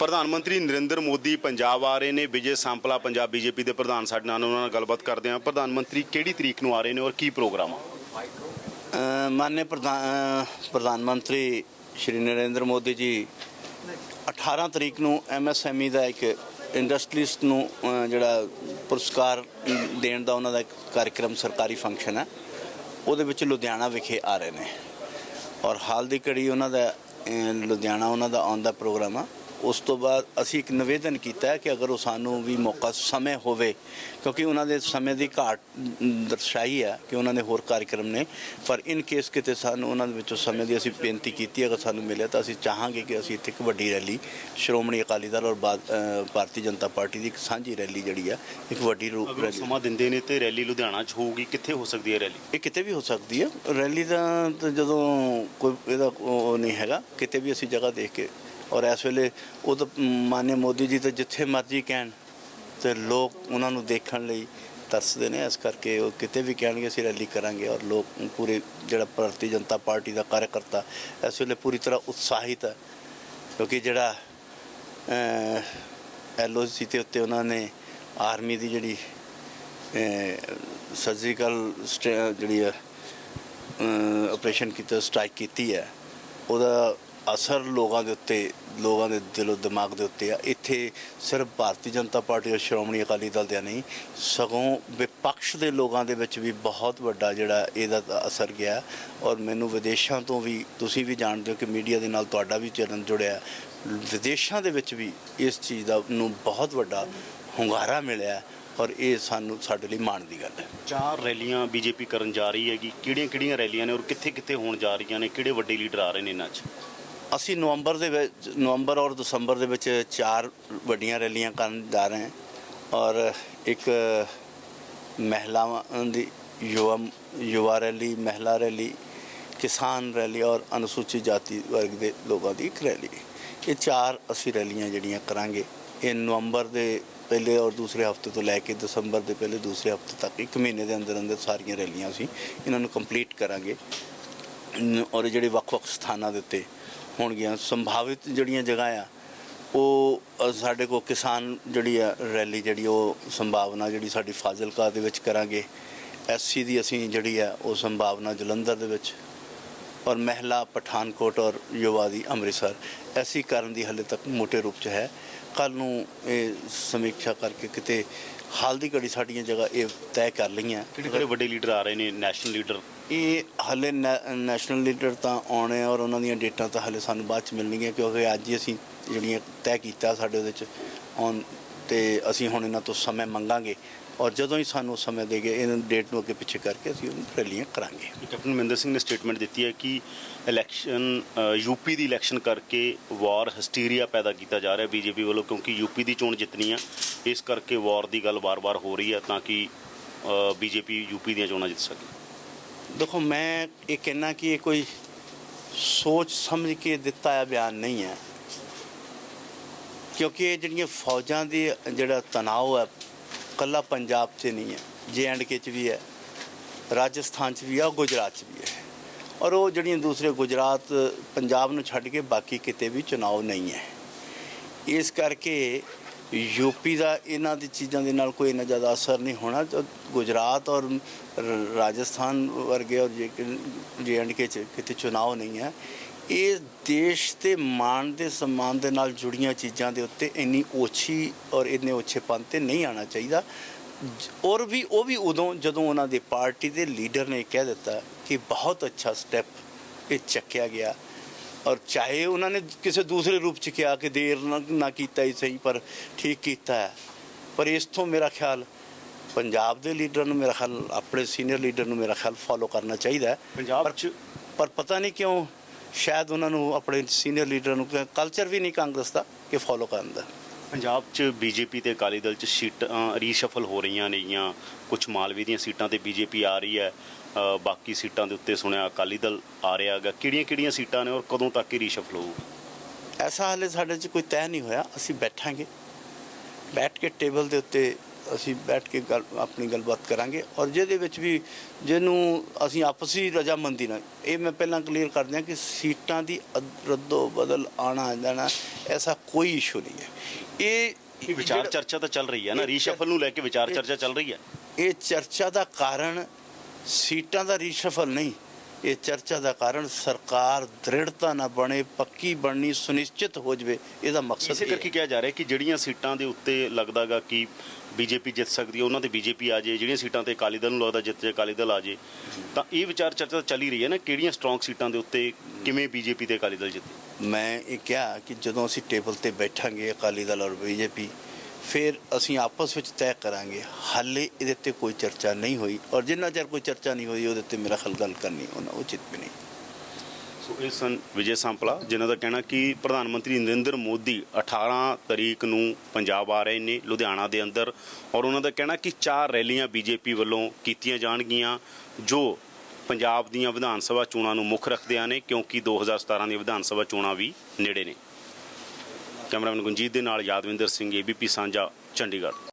ਪ੍ਰਧਾਨ ਮੰਤਰੀ ਨਰਿੰਦਰ ਮੋਦੀ ਪੰਜਾਬ ਆ ਰਹੇ ਨੇ। ਵਿਜੇ ਸੰਪਲਾ ਪੰਜਾਬ ਬੀਜੇਪੀ ਦੇ ਪ੍ਰਧਾਨ ਸਾਡੇ ਨਾਲ ਉਹਨਾਂ ਨਾਲ ਗੱਲਬਾਤ ਕਰਦੇ ਹਾਂ। ਪ੍ਰਧਾਨ ਮੰਤਰੀ, ਕਿਹੜੀ ਤਰੀਕ ਨੂੰ ਆ ਰਹੇ ਨੇ ਔਰ ਕੀ ਪ੍ਰੋਗਰਾਮ ਆ? ਮਾਨਯ ਪ੍ਰਧਾਨ ਪ੍ਰਧਾਨ ਮੰਤਰੀ ਸ਼੍ਰੀ ਨਰਿੰਦਰ ਮੋਦੀ ਜੀ 18 ਤਰੀਕ ਨੂੰ ਐਮਐਸਐਮਈ ਦਾ ਇੱਕ ਇੰਡਸਟਰੀਸਟ ਨੂੰ ਜਿਹੜਾ ਪੁਰਸਕਾਰ ਦੇਣ ਦਾ ਉਹਨਾਂ ਦਾ ਇੱਕ ਕਾਰਜਕ੍ਰਮ ਸਰਕਾਰੀ ਫੰਕਸ਼ਨ ਹੈ, ਉਹਦੇ ਵਿੱਚ ਲੁਧਿਆਣਾ ਵਿਖੇ ਆ ਰਹੇ ਨੇ। ਔਰ ਹਾਲ ਦੀ ਘੜੀ ਉਹਨਾਂ ਦਾ ਲੁਧਿਆਣਾ ਉਹਨਾਂ ਦਾ ਆਉਣ ਦਾ ਪ੍ਰੋਗਰਾਮ ਆ। ਉਸ ਤੋਂ ਬਾਅਦ ਅਸੀਂ ਇੱਕ ਨਿਵੇਦਨ ਕੀਤਾ ਕਿ ਅਗਰ ਉਹ ਸਾਨੂੰ ਵੀ ਮੌਕਾ ਸਮੇਂ ਹੋਵੇ ਕਿਉਂਕਿ ਉਹਨਾਂ ਦੇ ਸਮੇਂ ਦੀ ਘਾਟ ਦਰਸਾਈ ਹੈ ਕਿ ਉਹਨਾਂ ਨੇ ਹੋਰ ਕਾਰਜਕ੍ਰਮ ਨੇ ਪਰ ਇਨ ਕੇਸ ਕਿਤੇ ਸਾਨੂੰ ਉਹਨਾਂ ਦੇ ਵਿੱਚੋਂ ਸਮੇਂ ਦੀ ਅਸੀਂ ਬੇਨਤੀ ਕੀਤੀ ਅਗਰ ਸਾਨੂੰ ਮਿਲਿਆ ਤਾਂ ਅਸੀਂ ਚਾਹਾਂਗੇ ਕਿ ਅਸੀਂ ਇੱਥੇ ਇੱਕ ਵੱਡੀ ਰੈਲੀ ਸ਼੍ਰੋਮਣੀ ਅਕਾਲੀ ਦਲ ਔਰ ਭਾਰਤੀ ਜਨਤਾ ਪਾਰਟੀ ਦੀ ਇੱਕ ਸਾਂਝੀ ਰੈਲੀ ਜਿਹੜੀ ਆ ਇੱਕ ਵੱਡੀ ਰੂਪ ਰੈਲੀ ਸਮਾਂ ਦਿੰਦੇ ਨੇ ਤੇ ਰੈਲੀ ਲੁਧਿਆਣਾ 'ਚ ਹੋਊਗੀ ਕਿੱਥੇ ਹੋ ਸਕਦੀ ਹੈ ਰੈਲੀ? ਇਹ ਕਿਤੇ ਵੀ ਹੋ ਸਕਦੀ ਹੈ। ਰੈਲੀ ਦਾ ਤਾਂ ਜਦੋਂ ਕੋਈ ਇਹਦਾ ਉਹ ਨਹੀਂ ਹੈਗਾ ਕਿਤੇ ਵੀ ਅਸੀਂ ਜਗ੍ਹਾ ਦੇਖ ਕੇ ਔਰ ਇਸ ਵੇਲੇ ਉਹ ਤਾਂ ਮਾਨਯ ਮੋਦੀ ਜੀ ਤਾਂ ਜਿੱਥੇ ਮਰਜ਼ੀ ਕਹਿਣ ਤੇ ਲੋਕ ਉਹਨਾਂ ਨੂੰ ਦੇਖਣ ਲਈ ਤਰਸਦੇ ਨੇ। ਇਸ ਕਰਕੇ ਉਹ ਕਿਤੇ ਵੀ ਕਹਿਣਗੇ, ਅਸੀਂ ਰੈਲੀ ਕਰਾਂਗੇ ਔਰ ਲੋਕ ਪੂਰੇ ਜਿਹੜਾ ਭਾਰਤੀ ਜਨਤਾ ਪਾਰਟੀ ਦਾ ਕਾਰਜਕਰਤਾ ਇਸ ਵੇਲੇ ਪੂਰੀ ਤਰ੍ਹਾਂ ਉਤਸ਼ਾਹਿਤ ਹੈ। ਕਿਉਂਕਿ ਜਿਹੜਾ ਐਲਓਸੀ ਤੇ ਉੱਤੇ ਉਹਨਾਂ ਨੇ ਆਰਮੀ ਦੀ ਜਿਹੜੀ ਸਰਜੀਕਲ ਜਿਹੜੀ ਹੈ ਆਪਰੇਸ਼ਨ ਕੀਤਾ, ਸਟ੍ਰਾਈਕ ਕੀਤੀ ਹੈ, ਉਹਦਾ ਅਸਰ ਲੋਕਾਂ ਦੇ ਉੱਤੇ, ਲੋਕਾਂ ਦੇ ਦਿਲੋਂ ਦਿਮਾਗ ਦੇ ਉੱਤੇ ਆ। ਇੱਥੇ ਸਿਰਫ ਭਾਰਤੀ ਜਨਤਾ ਪਾਰਟੀ ਔਰ ਸ਼੍ਰੋਮਣੀ ਅਕਾਲੀ ਦਲ ਦੇ ਨਹੀਂ, ਸਗੋਂ ਵਿਪਕਸ਼ ਦੇ ਲੋਕਾਂ ਦੇ ਵਿੱਚ ਵੀ ਬਹੁਤ ਵੱਡਾ ਜਿਹੜਾ ਇਹਦਾ ਅਸਰ ਗਿਆ। ਔਰ ਮੈਨੂੰ ਵਿਦੇਸ਼ਾਂ ਤੋਂ ਵੀ, ਤੁਸੀਂ ਵੀ ਜਾਣਦੇ ਹੋ ਕਿ ਮੀਡੀਆ ਦੇ ਨਾਲ ਤੁਹਾਡਾ ਵੀ ਚਰਨ ਜੁੜਿਆ। ਵਿਦੇਸ਼ਾਂ ਦੇ ਵਿੱਚ ਵੀ ਇਸ ਚੀਜ਼ ਦਾ ਨੂੰ ਬਹੁਤ ਵੱਡਾ ਹੁੰਗਾਰਾ ਮਿਲਿਆ ਔਰ ਇਹ ਸਾਨੂੰ, ਸਾਡੇ ਲਈ ਮਾਣ ਦੀ ਗੱਲ ਹੈ। ਚਾਰ ਰੈਲੀਆਂ ਬੀਜੇਪੀ ਕਰਨ ਜਾ ਰਹੀ ਹੈਗੀ। ਕਿਹੜੀਆਂ ਕਿਹੜੀਆਂ ਰੈਲੀਆਂ ਨੇ ਔਰ ਕਿੱਥੇ ਕਿੱਥੇ ਹੋਣ ਜਾ ਰਹੀਆਂ ਨੇ? ਕਿਹੜੇ ਵੱਡੇ ਲੀਡਰ ਆ ਰਹੇ ਨੇ ਇਹਨਾਂ 'ਚ? ਅਸੀਂ ਨਵੰਬਰ ਦੇ ਵਿੱਚ, ਨਵੰਬਰ ਔਰ ਦਸੰਬਰ ਦੇ ਵਿੱਚ ਚਾਰ ਵੱਡੀਆਂ ਰੈਲੀਆਂ ਕਰਨ ਜਾ ਰਹੇ ਹਾਂ ਔਰ ਇੱਕ ਮਹਿਲਾਵਾਂ ਦੀ ਯੁਵਾ ਯੁਵਾ ਰੈਲੀ, ਮਹਿਲਾ ਰੈਲੀ, ਕਿਸਾਨ ਰੈਲੀ ਔਰ ਅਨੁਸੂਚਿਤ ਜਾਤੀ ਵਰਗ ਦੇ ਲੋਕਾਂ ਦੀ ਇੱਕ ਰੈਲੀ। ਇਹ ਚਾਰ ਅਸੀਂ ਰੈਲੀਆਂ ਜਿਹੜੀਆਂ ਕਰਾਂਗੇ। ਇਹ ਨਵੰਬਰ ਦੇ ਪਹਿਲੇ ਔਰ ਦੂਸਰੇ ਹਫ਼ਤੇ ਤੋਂ ਲੈ ਕੇ ਦਸੰਬਰ ਦੇ ਪਹਿਲੇ ਦੂਸਰੇ ਹਫ਼ਤੇ ਤੱਕ, ਇੱਕ ਮਹੀਨੇ ਦੇ ਅੰਦਰ ਅੰਦਰ ਸਾਰੀਆਂ ਰੈਲੀਆਂ ਅਸੀਂ ਇਹਨਾਂ ਨੂੰ ਕੰਪਲੀਟ ਕਰਾਂਗੇ। ਔਰ ਇਹ ਜਿਹੜੇ ਵੱਖ-ਵੱਖ ਸਥਾਨਾਂ ਦੇ ਉੱਤੇ ਹੋਣਗੀਆਂ, ਸੰਭਾਵਿਤ ਜਿਹੜੀਆਂ ਜਗ੍ਹਾ ਆ, ਉਹ ਸਾਡੇ ਕੋਲ ਕਿਸਾਨ ਜਿਹੜੀ ਆ, ਰੈਲੀ ਜਿਹੜੀ ਉਹ ਸੰਭਾਵਨਾ ਜਿਹੜੀ ਸਾਡੀ ਫਾਜ਼ਿਲਕਾ ਦੇ ਵਿੱਚ ਕਰਾਂਗੇ। ਐਸਸੀ ਦੀ ਅਸੀਂ ਜਿਹੜੀ ਆ, ਉਹ ਸੰਭਾਵਨਾ ਜਲੰਧਰ ਦੇ ਵਿੱਚ ਔਰ ਮਹਿਲਾ ਪਠਾਨਕੋਟ ਔਰ ਯੁਵਾ ਦੀ ਅੰਮ੍ਰਿਤਸਰ। ਐਸੀ ਕਰਨ ਦੀ ਹਲੇ ਤੱਕ ਮੋਟੇ ਰੂਪ ਚ ਹੈ। ਕੱਲ ਨੂੰ ਇਹ ਸਮੀਖਿਆ ਕਰਕੇ ਕਿਤੇ ਹਾਲ ਦੀ ਘੜੀ ਸਾਡੀਆਂ ਜਗ੍ਹਾ ਇਹ ਤੈਅ ਕਰ ਲਈਆਂ। ਕਿਹੜੇ ਕਿਹੜੇ ਵੱਡੇ ਲੀਡਰ ਆ ਰਹੇ ਨੇ? ਨੈਸ਼ਨਲ ਲੀਡਰ ਇਹ ਹਲੇ ਨੈ- ਨੈਸ਼ਨਲ ਲੀਡਰ ਤਾਂ ਆਉਣੇ ਆ ਔਰ ਉਹਨਾਂ ਦੀਆਂ ਡੇਟਾਂ ਤਾਂ ਹਲੇ ਸਾਨੂੰ ਬਾਅਦ ਚ ਮਿਲਣਗੀਆਂ ਕਿਉਂਕਿ ਅੱਜ ਹੀ ਅਸੀਂ ਜਿਹੜੀਆਂ ਤੈਅ ਕੀਤਾ ਸਾਡੇ ਉਹਦੇ ਚ ਆਉਣ ਤੇ ਅਸੀਂ ਹੁਣ ਇਹਨਾਂ ਤੋਂ ਸਮੇਂ ਮੰਗਾਂਗੇ ਔਰ ਜਦੋਂ ਹੀ ਸਾਨੂੰ ਸਮੇਂ ਦੇਗੇ ਇਹਨਾਂ ਡੇਟ ਨੂੰ ਅੱਗੇ ਪਿੱਛੇ ਕਰਕੇ ਅਸੀਂ ਉਹਨੂੰ ਰੈਲੀਆਂ ਕਰਾਂਗੇ। ਕੈਪਟਨ ਮਹਿੰਦਰ ਸਿੰਘ ਨੇ ਸਟੇਟਮੈਂਟ ਦਿੱਤੀ ਹੈ ਕਿ ਇਲੈਕਸ਼ਨ ਯੂਪੀ ਦੀ ਇਲੈਕਸ਼ਨ ਕਰਕੇ ਵਾਰ ਹਿਸਟੀਰੀਆ ਪੈਦਾ ਕੀਤਾ ਜਾ ਰਿਹਾ ਬੀਜੇਪੀ ਵੱਲੋਂ ਕਿਉਂਕਿ ਯੂਪੀ ਦੀ ਚੋਣ ਜਿੱਤਣੀ ਆ, ਇਸ ਕਰਕੇ ਵਾਰ ਦੀ ਗੱਲ ਵਾਰ-ਵਾਰ ਹੋ ਰਹੀ ਹੈ ਤਾਂ ਕਿ ਬੀਜੇਪੀ ਯੂਪੀ ਦੀਆਂ ਚੋਣਾਂ ਜਿੱਤ ਸਕੇ। ਦੇਖੋ, ਮੈਂ ਇਹ ਕਹਿਣਾ ਕਿ ਇਹ ਕੋਈ ਸੋਚ ਸਮਝ ਕੇ ਦਿੱਤਾ ਹੈ ਬਿਆਨ ਨਹੀਂ ਹੈ। ਕਿਉਂਕਿ ਇਹ ਜਿਹੜੀਆਂ ਫੌਜਾਂ ਦੀ ਜਿਹੜਾ ਤਣਾਅ ਹੈ, ਕੱਲਾ ਪੰਜਾਬ 'ਚ ਨਹੀਂ ਹੈ। ਜੇ ਐਂਡ ਕੇ 'ਚ ਵੀ ਹੈ, ਰਾਜਸਥਾਨ 'ਚ ਵੀ ਹੈ ਗੁਜਰਾਤ 'ਚ ਵੀ ਹੈ। ਔਰ ਉਹ ਜਿਹੜੀਆਂ ਦੂਸਰੇ ਗੁਜਰਾਤ, ਪੰਜਾਬ ਨੂੰ ਛੱਡ ਕੇ ਬਾਕੀ ਕਿਤੇ ਵੀ ਚੁਣਾਵ ਨਹੀਂ ਹੈ। ਇਸ ਕਰਕੇ ਯੂਪੀ ਦਾ ਇਹਨਾਂ ਦੀ ਚੀਜ਼ਾਂ ਦੇ ਨਾਲ ਕੋਈ ਇੰਨਾ ਜ਼ਿਆਦਾ ਅਸਰ ਨਹੀਂ ਹੋਣਾ। ਗੁਜਰਾਤ ਔਰ ਰਾਜਸਥਾਨ ਵਰਗੇ ਔਰ ਜੇ ਜੇ ਐਂਡ ਕੇ 'ਚ ਕਿਤੇ ਚੁਣਾਵ ਨਹੀਂ ਹੈ। ਇਹ ਦੇਸ਼ ਦੇ ਮਾਣ ਦੇ ਸਨਮਾਨ ਦੇ ਨਾਲ ਜੁੜੀਆਂ ਚੀਜ਼ਾਂ ਦੇ ਉੱਤੇ ਇੰਨੀ ਓਛੀ ਔਰ ਇੰਨੇ ਓਛੇਪਨ ਤੇ ਨਹੀਂ ਆਣਾ ਚਾਹੀਦਾ। ਔਰ ਵੀ, ਉਹ ਵੀ ਉਦੋਂ ਜਦੋਂ ਉਹਨਾਂ ਦੇ ਪਾਰਟੀ ਦੇ ਲੀਡਰ ਨੇ ਕਹਿ ਦਿੱਤਾ ਕਿ ਬਹੁਤ ਅੱਛਾ ਸਟੈਪ ਇਹ ਚੱਕਿਆ ਗਿਆ। ਔਰ ਚਾਹੇ ਉਹਨਾਂ ਨੇ ਕਿਸੇ ਦੂਸਰੇ ਰੂਪ ਚ ਕਿਹਾ ਕਿ ਦੇਰ ਨਾ- ਕੀਤਾ ਹੀ ਸਹੀ ਪਰ ਠੀਕ ਕੀਤਾ ਹੈ। ਪਰ ਇਸ ਤੋਂ ਮੇਰਾ ਖਿਆਲ ਪੰਜਾਬ ਦੇ ਲੀਡਰ ਨੂੰ ਮੇਰਾ ਖਿਆਲ ਆਪਣੇ ਸੀਨੀਅਰ ਲੀਡਰ ਨੂੰ ਮੇਰਾ ਖਿਆਲ ਫਾਲੋ ਕਰਨਾ ਚਾਹੀਦਾ ਪੰਜਾਬ 'ਚ ਪਰ ਪਤਾ ਨਹੀਂ ਕਿਉਂ ਸ਼ਾਇਦ ਉਹਨਾਂ ਨੂੰ ਆਪਣੇ ਸੀਨੀਅਰ ਲੀਡਰ ਨੂੰ ਕਲਚਰ ਵੀ ਨਹੀਂ ਕਾਂਗਰਸ ਦਾ ਕਿ ਫਾਲੋ ਕਰਨ ਦਾ। ਪੰਜਾਬ 'ਚ ਬੀਜੇਪੀ ਤੇ ਅਕਾਲੀ ਦਲ 'ਚ ਸੀਟਾਂ ਰੀਸ਼ਫਲ ਹੋ ਰਹੀਆਂ ਨੇਗੀਆਂ। ਕੁਝ ਮਾਲਵੇ ਦੀਆਂ ਸੀਟਾਂ ਤੇ ਬੀਜੇਪੀ ਆ ਰਹੀ ਹੈ। ਬਾਕੀ ਸੀਟਾਂ ਦੇ ਉੱਤੇ ਸੁਣਿਆ ਅਕਾਲੀ ਦਲ ਆ ਰਿਹਾ ਹੈਗਾ। ਕਿਹੜੀਆਂ ਕਿਹੜੀਆਂ ਸੀਟਾਂ ਨੇ ਔਰ ਕਦੋਂ ਤੱਕ ਇਹ ਰੀਸ਼ਫਲ ਹੋਊਗਾ ਐਸਾ ਹਾਲੇ ਸਾਡੇ 'ਚ ਕੋਈ ਤੈਅ ਨਹੀਂ ਹੋਇਆ। ਅਸੀਂ ਬੈਠਾਂਗੇ। ਬੈਠ ਕੇ ਟੇਬਲ ਦੇ ਉੱਤੇ ਅਸੀਂ ਬੈਠ ਕੇ ਗੱਲ ਆਪਣੀ ਗੱਲਬਾਤ ਕਰਾਂਗੇ ਔਰ ਜਿਹਦੇ ਵਿੱਚ ਵੀ ਜਿਹਨੂੰ ਅਸੀਂ ਆਪਸੀ ਰਜਾਮੰਦੀ ਨਾਲ ਇਹ ਮੈਂ ਪਹਿਲਾਂ ਕਲੀਅਰ ਕਰ ਦਿਆਂ ਕਿ ਸੀਟਾਂ ਦੀ ਰੱਦੋ ਬਦਲ ਆਣਾ ਜਾਣਾ ਐਸਾ ਕੋਈ ਇਸ਼ੂ ਨਹੀਂ ਹੈ। ਇਹ ਇਹ ਵਿਚਾਰ ਚਰਚਾ ਤਾਂ ਚੱਲ ਰਹੀ ਹੈ ਨਾ ਰੀਸ਼ਫਲ ਨੂੰ ਲੈ ਕੇ ਵਿਚਾਰ ਚਰਚਾ ਚੱਲ ਰਹੀ ਹੈ। ਇਹ ਚਰਚਾ ਦਾ ਕਾਰਨ ਸੀਟਾਂ ਦਾ ਰੀਸ਼ਫਲ ਨਹੀਂ ਇਹ ਚਰਚਾ ਦਾ ਕਾਰਨ ਸਰਕਾਰ ਦ੍ਰਿੜਤਾ ਨਾ ਬਣੇ ਪੱਕੀ ਬਣਨੀ ਸੁਨਿਸ਼ਚਿਤ ਹੋ ਜਵੇ ਇਹਦਾ ਮਕਸਦ ਇਸੇ ਇਹ ਕਰਕੇ। ਕਿਹਾ ਜਾ ਰਿਹਾ ਕਿ ਜਿਹੜੀਆਂ ਸੀਟਾਂ ਦੇ ਉੱਤੇ ਲੱਗਦਾਗਾ ਕਿ ਬੀਜੇਪੀ ਜਿੱਤ ਸਕਦੀ ਹੈ ਉਹਨਾਂ ਤੇ ਬੀਜੇਪੀ ਆ ਜੇ ਜਿਹੜੀਆਂ ਸੀਟਾਂ ਤੇ ਅਕਾਲੀ ਦਲ ਨੂੰ ਲੱਗਦਾ ਜਿੱਤ ਜੇ ਅਕਾਲੀ ਦਲ ਆ ਜੇ ਤਾਂ ਇਹ ਵਿਚਾਰ ਚਰਚਾ ਚੱਲ ਹੀ ਰਹੀ ਹੈ ਨਾ ਕਿਹੜੀਆਂ ਸਟਰੋਂਗ ਸੀਟਾਂ ਦੇ ਉੱਤੇ ਕਿਵੇਂ ਬੀਜੇਪੀ ਤੇ ਅਕਾਲੀ ਦਲ ਜਿੱਤੇ ਮੈਂ ਇਹ ਕਿਹਾ ਕਿ ਜਦੋਂ ਅਸੀਂ ਟੇਬਲ ਤੇ ਬੈਠਾਂਗੇ ਅਕਾਲੀ ਦਲ ਔਰ ਬੀਜੇਪੀ ਫਿਰ ਅਸੀਂ ਆਪਸ ਵਿੱਚ ਤੈਅ ਕਰਾਂਗੇ, ਹਾਲੇ ਇਹਦੇ ਤੇ ਕੋਈ ਚਰਚਾ ਨਹੀਂ ਹੋਈ ਔਰ ਜਿੰਨਾ ਚਿਰ ਕੋਈ ਚਰਚਾ ਨਹੀਂ ਹੋਈ, ਉਹਦੇ ਤੇ ਮੇਰਾ ਖਿਆਲ ਗੱਲ ਕਰਨੀ ਉਹਨਾਂ ਉਚਿਤ ਵੀ ਨਹੀਂ। ਸੋ ਇਹ ਸਨ ਵਿਜੇ ਸੰਪਲਾ, ਜਿਨ੍ਹਾਂ ਦਾ ਕਹਿਣਾ ਕਿ ਪ੍ਰਧਾਨ ਮੰਤਰੀ ਨਰਿੰਦਰ ਮੋਦੀ 18 ਤਰੀਕ ਨੂੰ ਪੰਜਾਬ ਆ ਰਹੇ ਨੇ, ਲੁਧਿਆਣਾ ਦੇ ਅੰਦਰ, ਔਰ ਉਹਨਾਂ ਦਾ ਕਹਿਣਾ ਕਿ ਚਾਰ ਰੈਲੀਆਂ ਬੀਜੇਪੀ ਵੱਲੋਂ ਕੀਤੀਆਂ ਜਾਣਗੀਆਂ, ਜੋ ਪੰਜਾਬ ਦੀਆਂ ਵਿਧਾਨ ਸਭਾ ਚੋਣਾਂ ਨੂੰ ਮੁੱਖ ਰੱਖਦਿਆਂ ਨੇ, ਕਿਉਂਕਿ 2017 ਦੀਆਂ ਵਿਧਾਨ ਸਭਾ ਚੋਣਾਂ ਵੀ ਨੇੜੇ ਨੇ। ਕੈਮਰਾਮੈਨ ਗੁੰਜੀਤ ਦੇ ਨਾਲ ਯਾਦਵਿੰਦਰ ਸਿੰਘ ਏਬੀਪੀ ਸਾਂਝਾ ਚੰਡੀਗੜ੍ਹ।